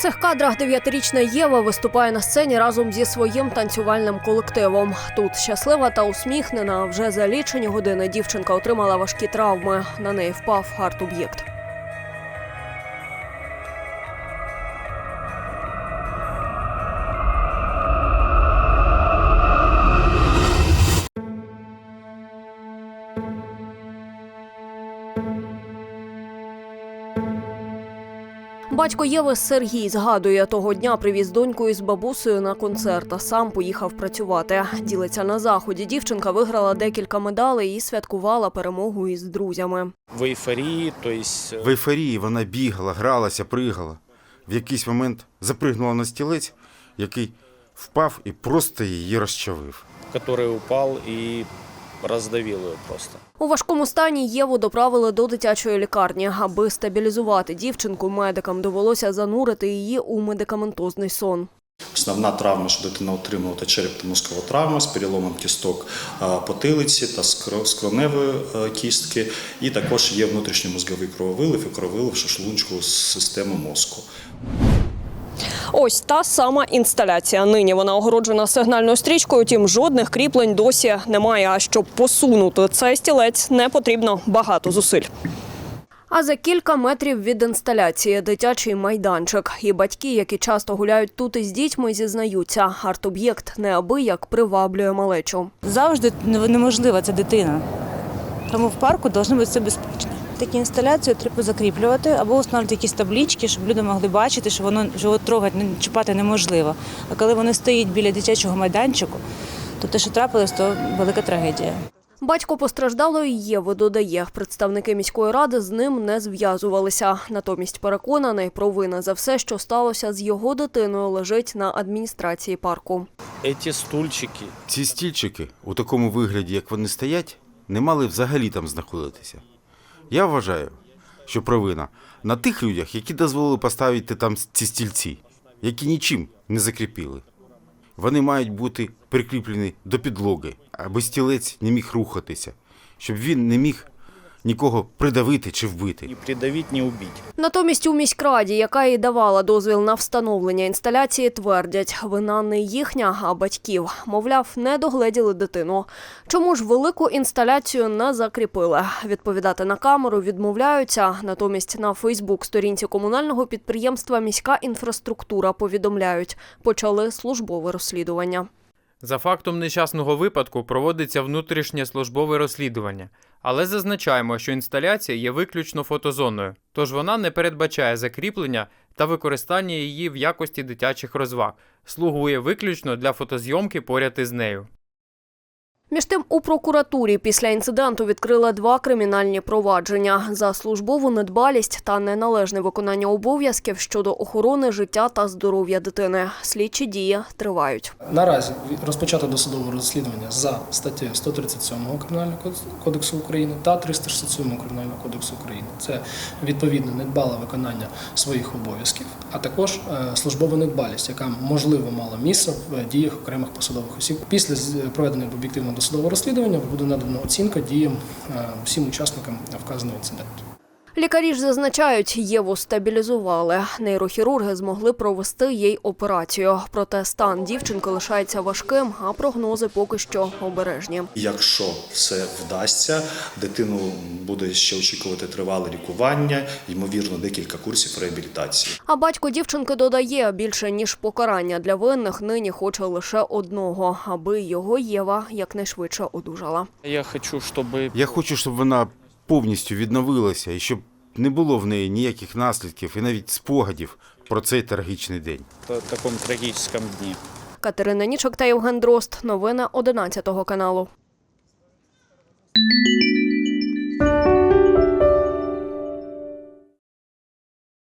цих кадрах дев'ятирічна Єва виступає на сцені разом зі своїм танцювальним колективом. Тут щаслива та усміхнена. Вже за лічені години дівчинка отримала важкі травми. На неї впав арт-об'єкт. Батько Єви Сергій згадує, того дня привіз доньку із бабусею на концерт, а сам поїхав працювати. Ділиться на заході. Дівчинка виграла декілька медалей і святкувала перемогу із друзями. в эйфории, то есть э, В ейфорії вона бігала, гралася, пригала. В якийсь момент запригнула на стілець, який впав і просто її розчавив. который упал и раздавил ее просто. У важкому стані Єву доправили до дитячої лікарні. Аби стабілізувати дівчинку, медикам довелося занурити її у медикаментозний сон. Основна травма, що дитина отримала, це черепно-мозкова травма з переломом кісток потилиці та скро- скроневої кістки. І також є внутрішньомозговий крововилив і крововилив шлунчку з системи мозку. Ось та сама інсталяція. Нині вона огороджена сигнальною стрічкою, тім жодних кріплень досі немає. А щоб посунути цей стілець, не потрібно багато зусиль. А за кілька метрів від інсталяції дитячий майданчик. І батьки, які часто гуляють тут із дітьми, зізнаються, арт-об'єкт неабияк приваблює малечу. завжди неможлива ця дитина. Тому в парку повинно бути безпечно. Такі інсталяції треба закріплювати або встановлювати якісь таблички, щоб люди могли бачити, що воно що його трогати, не- чіпати неможливо. А коли вони стоять біля дитячого майданчику, то те, що трапилось, то велика трагедія. Батько постраждалої Єви додає, представники міської ради з ним не зв'язувалися. Натомість переконаний, провина за все, що сталося з його дитиною, лежить на адміністрації парку. Эти стульчики, Ці стільчики у такому вигляді, як вони стоять, не мали взагалі там знаходитися. Я вважаю, що провина на тих людях, які дозволили поставити там ці стільці, які нічим не закріпили. Вони мають бути прикріплені до підлоги, аби стілець не міг рухатися, щоб він не міг нікого придавити чи вбити. не придавить, не убить. Натомість у міськраді, яка і давала дозвіл на встановлення інсталяції, твердять, вина не їхня, а батьків. Мовляв, не догледіли дитину. Чому ж велику інсталяцію не закріпили? Відповідати на камеру відмовляються. Натомість на Фейсбук-сторінці комунального підприємства Міська інфраструктура повідомляють, почали службове розслідування. За фактом нещасного випадку проводиться внутрішнє службове розслідування, але зазначаємо, що інсталяція є виключно фотозоною, тож вона не передбачає закріплення та використання її в якості дитячих розваг, слугує виключно для фотозйомки поряд із нею. Між тим, у прокуратурі після інциденту відкрили два кримінальні провадження за службову недбалість та неналежне виконання обов'язків щодо охорони життя та здоров'я дитини. Слідчі дії тривають. Наразі розпочато досудове розслідування за статтею 137 Кримінального кодексу України та 367 Кримінального кодексу України. Це відповідно недбале виконання своїх обов'язків, а також е, службова недбалість, яка можливо мала місце в діях окремих посадових осіб. Після з- проведення об'єктивного досудового розслідування буде надана оцінка діям усім всім учасникам вказаного інциденту. Лікарі ж зазначають, Єву стабілізували. Нейрохірурги змогли провести їй операцію. Проте стан дівчинки лишається важким, а прогнози поки що обережні. Якщо все вдасться, дитину буде ще очікувати тривале лікування, ймовірно, декілька курсів реабілітації. А батько дівчинки додає більше ніж покарання для винних. Нині хоче лише одного, аби його Єва якнайшвидше одужала. Я хочу, чтобы Я хочу, щоб вона повністю відновилася і щоб не було в неї ніяких наслідків і навіть спогадів про цей трагічний день. в таком трагічному дні. Катерина Нічок та Євген Дрозд. Новини 11 каналу.